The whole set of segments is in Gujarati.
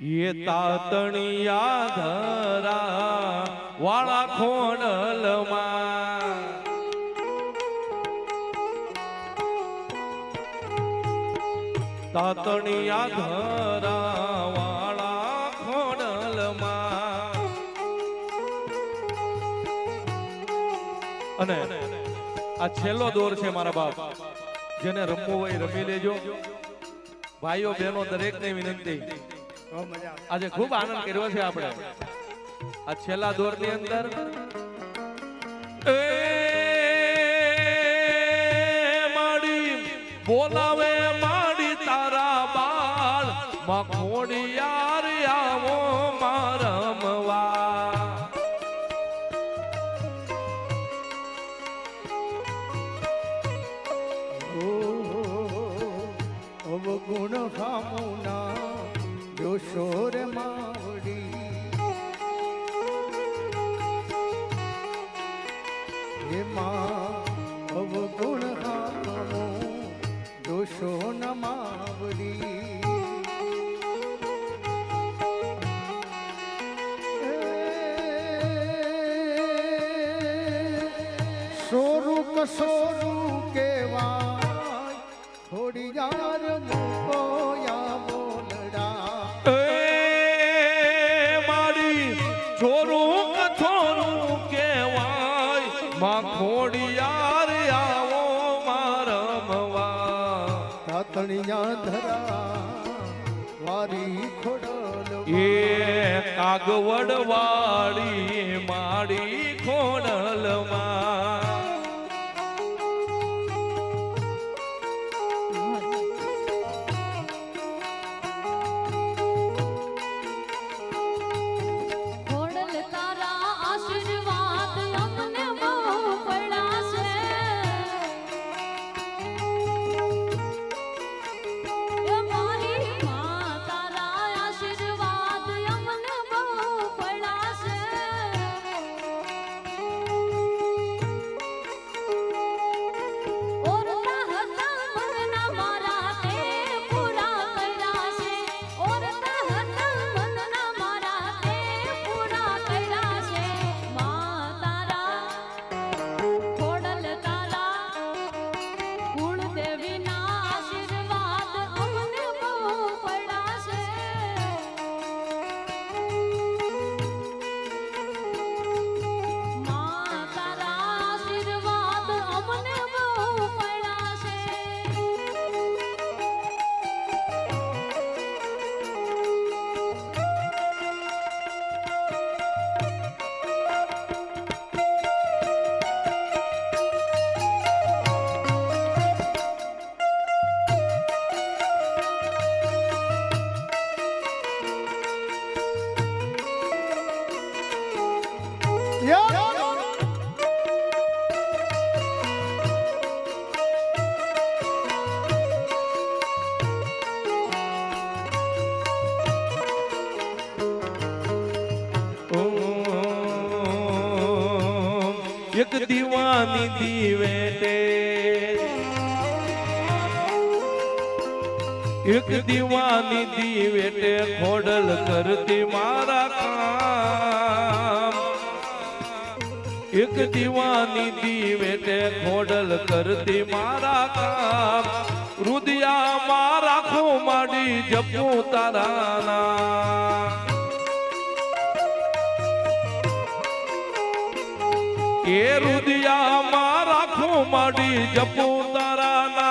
એ તાતણિયા ધરા વાળા ખોડલમાં. તાતણિયા ધરા વાળા ખોડલમાં. અને આ છેલ્લો દોર છે મારા બાપ, જેને રમવું હોય રમી લેજો. ભાઈઓ બહેનો દરેકને વિનંતી. આજે ખૂબ આનંદ કર્યો છે આપણે. આ છેલ્લા દોરની અંદર બોલાવે સ્વરૂપ કેવાય થોડી યાર મૂકો યા બોલડા એ મારી ચોરું કથોનું કેવાયમાં ખોડિયાર આવો મારમવા તાતણિયા ધરા વારી ખોડલ એ કાગવડ વાળી માડી દીવાની દીવેટે ખોડલ કરતી મારા કામ. એક દીવાની દીવેટે ખોડલ કરતી મારા કામ. રુદિયામાં રાખો માડી જપું તારા નામ એ રુદિયામાં રાખું માડી જપુ તારાના.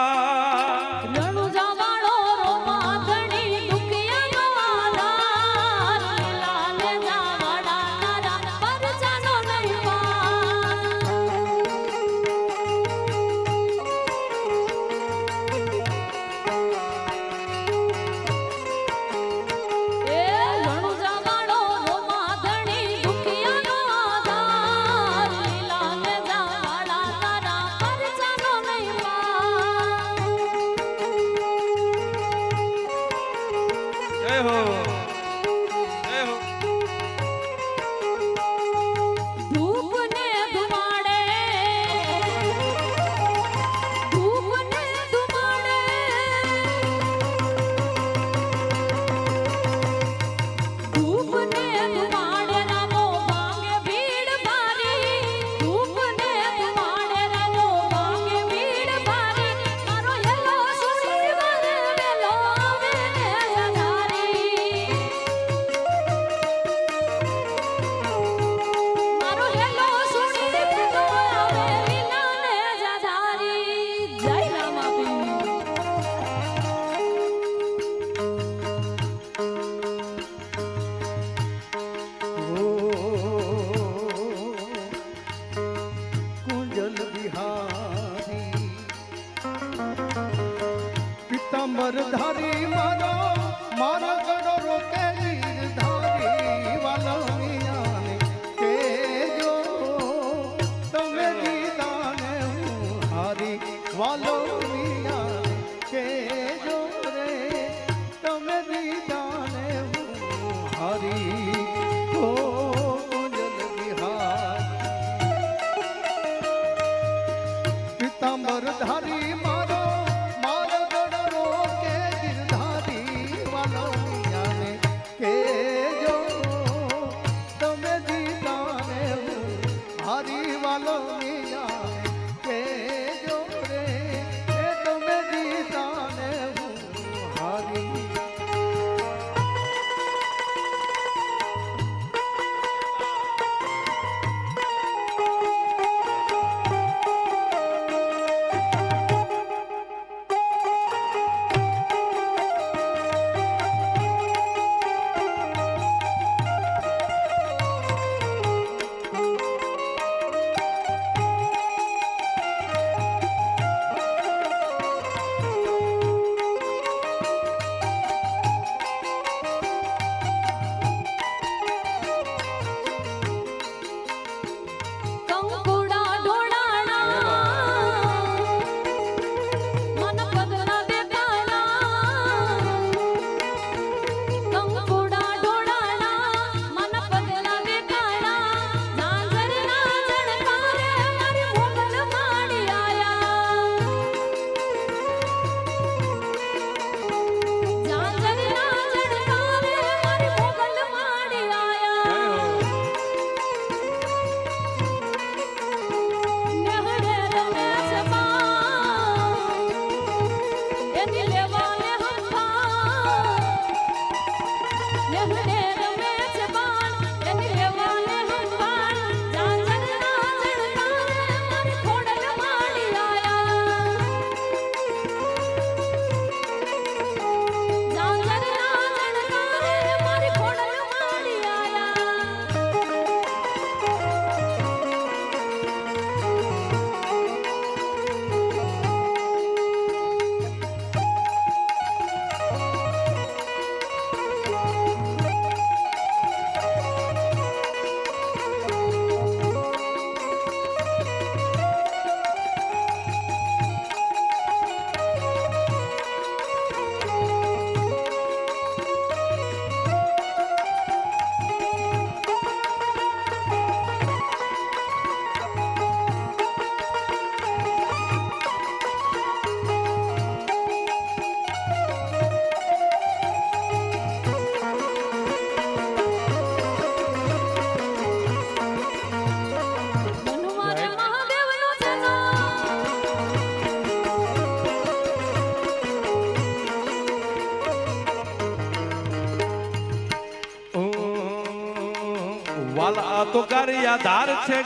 વાલા આધાર છે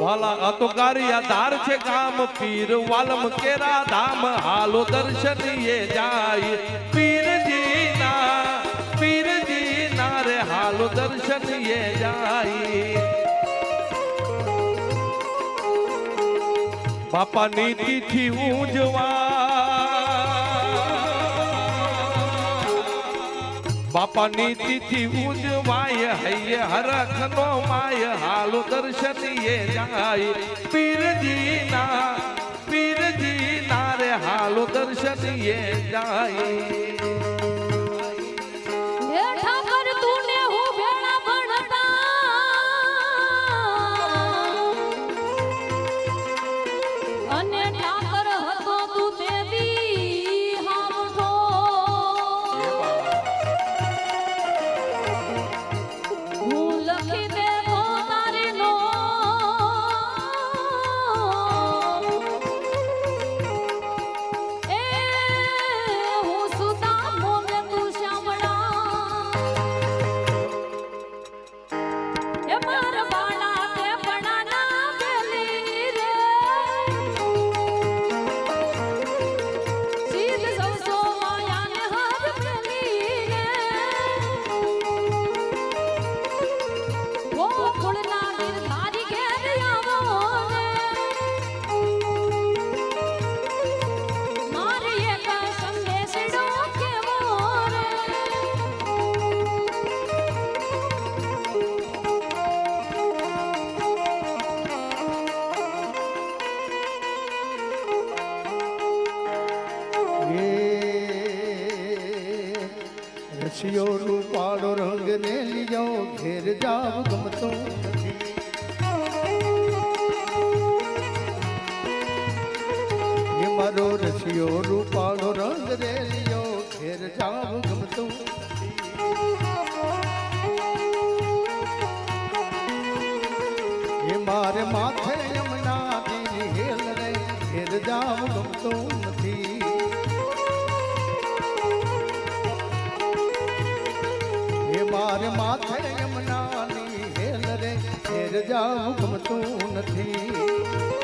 વાલા આ તો કારિયા ધાર છે ગામ, પીર વાલમ કેરા ધામ, હાલો દર્શનીએ જાય. પીરજી ના પીરજી ના રે જાય. બાપાની તિથિ ઉજવા બાપાની તિથિ ઉજવાય, હૈયે હરખ નો માય, હાલ દર્શન એ જાય. પીરજી ના પીરજી ના રે હાલ દર્શન એ જાય. મારે માથે યમુના દીની હેલ રે ઘેર જાવ ગમતો નથી. હે મારે માથે યમુનાની હેલ રે હેર જાવ ગમતું નથી.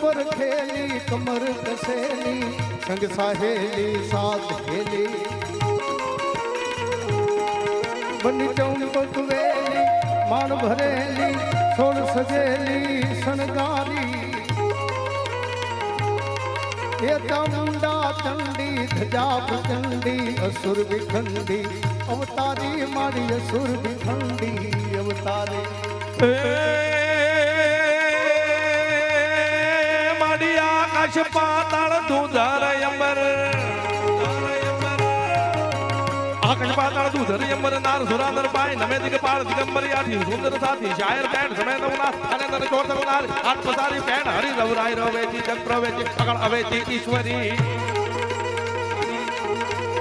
પર ખેલી કમર કસેલી, સંગ સાહેલી સાથ ખેલી બની ચૌપક વેલી માણ ભરેલી, સોળ સજેલી, શણગારી. એ ચામુંડા ચંડી ધજા ચંડી, અસુર વિખંડી. અવતારી મારી અસુર વિખંડી, અવતારી. આકાશ પાતાળ ધુધર અંબર આકાશ પાતાળ દૂધ હરિ અંબર નાર સુરાંદર પાય, નમે દિગપાળ દિગંબર આઠી સુંદર સાથી, શાયર બેન સમય નવના અને તને ચોર નાર આત પસારી બેન હરિ રવરાય રવેચી જગ પ્રવેચી અગળ અવેચી, ઈશ્વરી.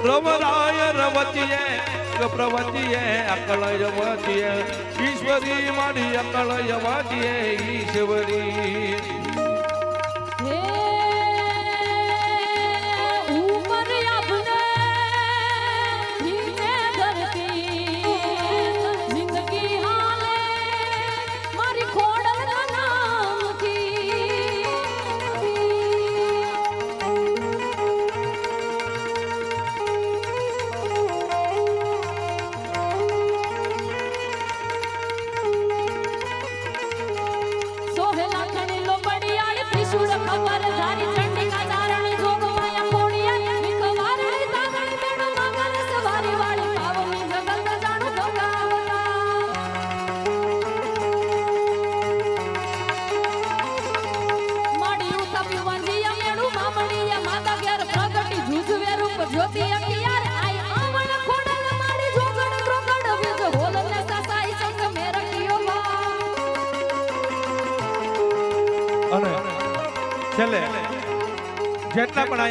રવરાય રવતીએ પ્રવતીએ અકળ યવતીએ ઈશ્વરી મારી અકળ યવતીએ ઈશ્વરી.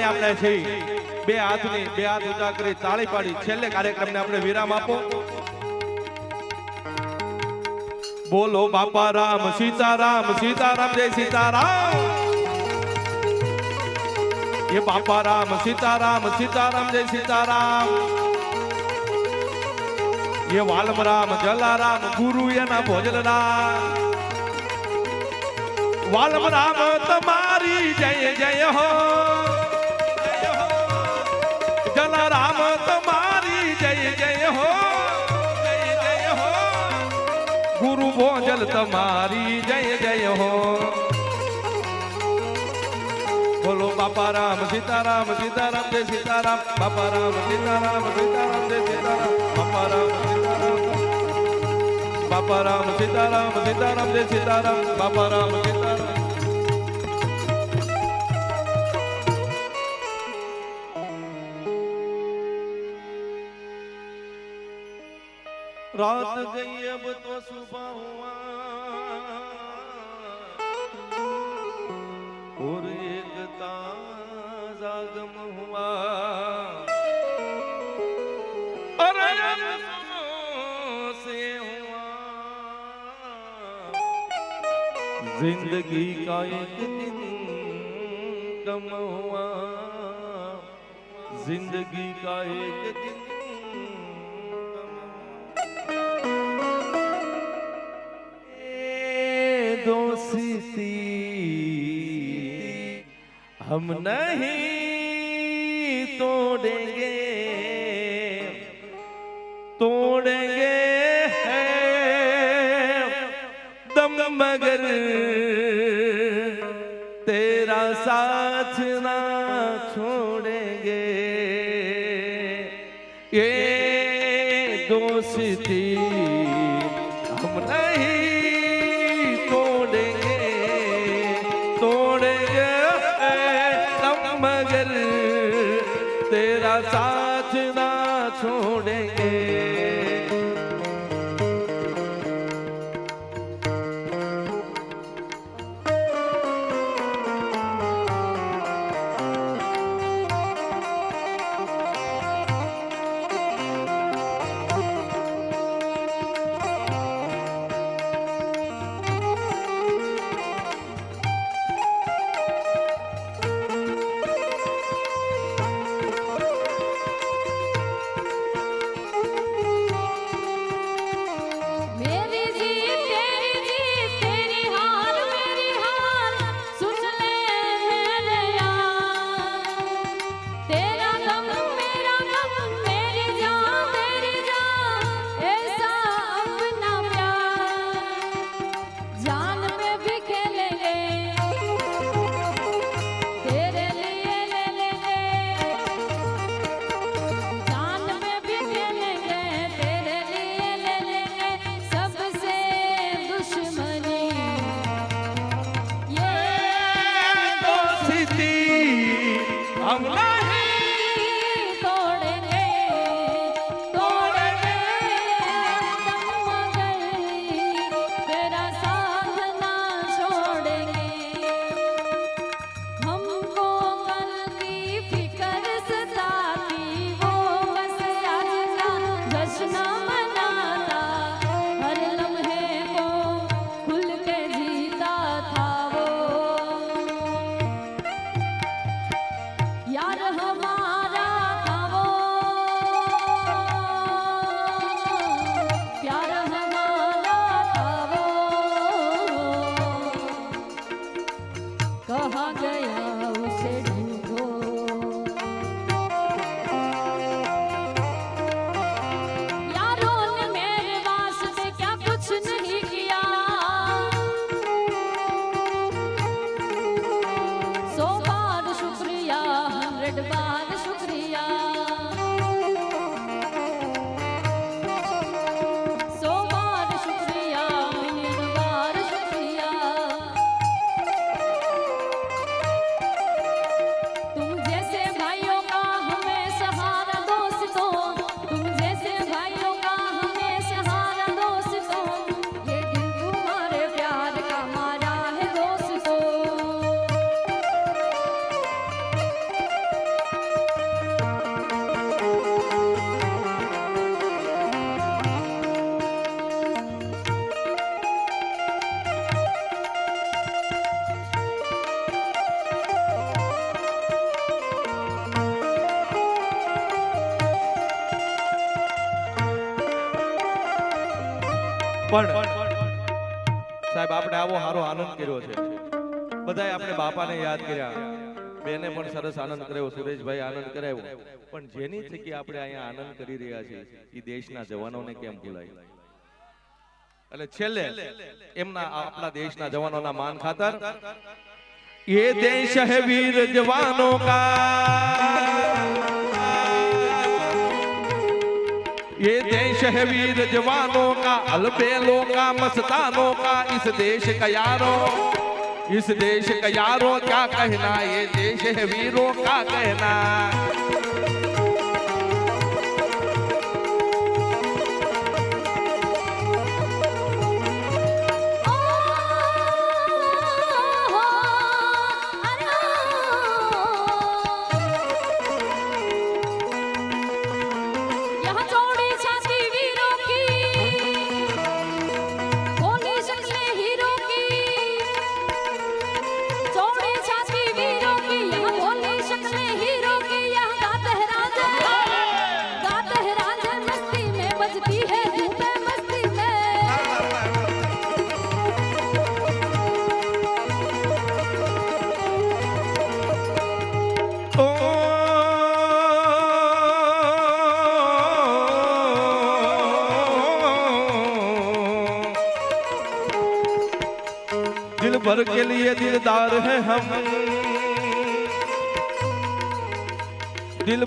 જેટલા આપણે છે. બે હાથની, બે હાથ ઊંચા કરી તાળી પાડી. છેલ્લે કાર્યક્રમને આપણે વિરામ આપો. બોલો બાપા રામ, સીતારામ સીતારામ, જય સીતારામ. એ બાપા રામ, સીતારામ સીતારામ, જય સીતારામ. એ વાલમ રામ જલારામ, ગુરુ એના ભોજલ વાલમ રામ તમારી જય જય હો. ભોજલ તમારી, જય જય હો. બોલો બાપા રામ, સીતારામ સીતારામ, જય સીતારામ. બાપા રામ, સીતારામ સીતારામ, જય સીતારામ. બાપા રામ, સીતારામ. બાપા રામ, સીતારામ સીતારામ, જય સીતારામ. બાપા રામ, સીતારામ રાત ગઈ અબ તો સુબહ હુઆ ઓર એક તાઝા ગમ હુઆ. અરે અબ સુનો સે હુઆ. જિંદગી કા એક દિન કમ હુઆ. જિંદગી કા એક દિન ए दोस्ती हम नहीं तोड़ेंगे तोड़ेंगे हैं दम मगर આનંદ કર્યો છે. બધાએ આપણે બાપાને યાદ કર્યા. બેને પણ સરસ આનંદ કર્યો. સુરેશભાઈ આનંદ કરાવ્યો. પણ જેની જગ્યાએ આપણે અહીંયા આનંદ કરી રહ્યા છીએ એ દેશના જવાનોને કેમ ભૂલાય? એટલે છેલ્લે, એમના આપણા દેશના જવાનોના માન ખાતર, એ દેશ હે વીર જવાનો કા ये देश है वीर जवानों का अलबेलों का मस्तानों का इस देश का यारो इस देश का यारो क्या कहना ये देश है वीरों का कहना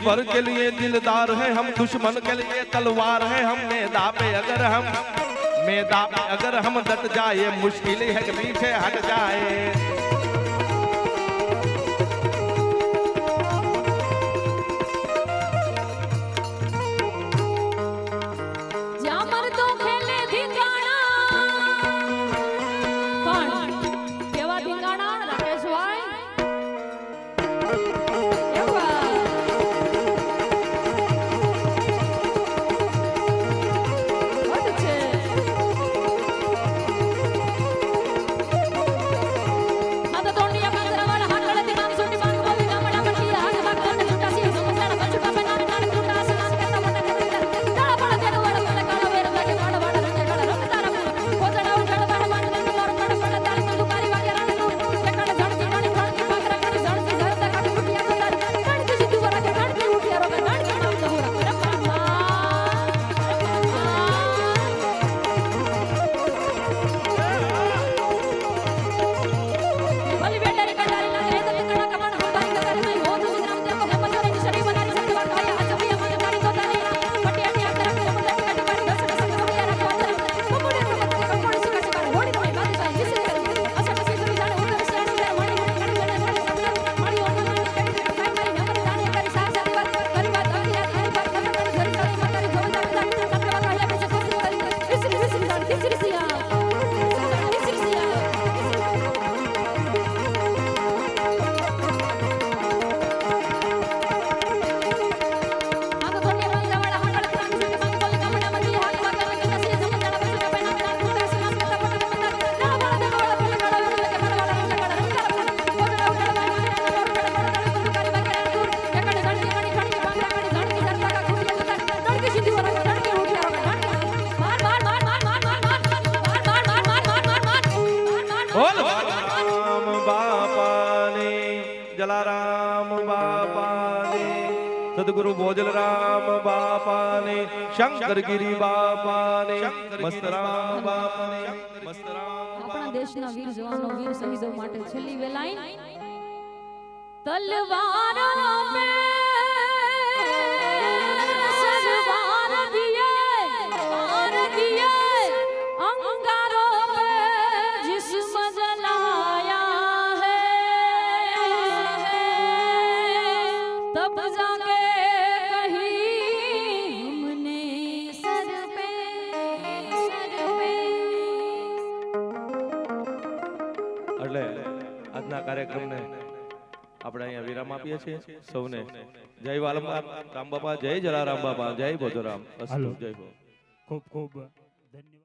भर के लिए दिलदार है, हम दुश्मन के लिए तलवार है। हम मैदा पे अगर हम मैदा पे अगर हम डट जाए, मुश्किल है पीछे हट जाए। મસ્તરામ બાપને આપણા દેશના વીર જવાનો વીર શહીદો માટે છેલ્લી વેલાઈ. તલવારનો કાર્યક્રમને આપણે અહીંયા વિરામ આપીએ છીએ સૌને. જય વાલંબાર રામ બાપા જય જલારામ બાપા જય ભોજરામ. જય ખૂબ ખૂબ ધન્યવાદ.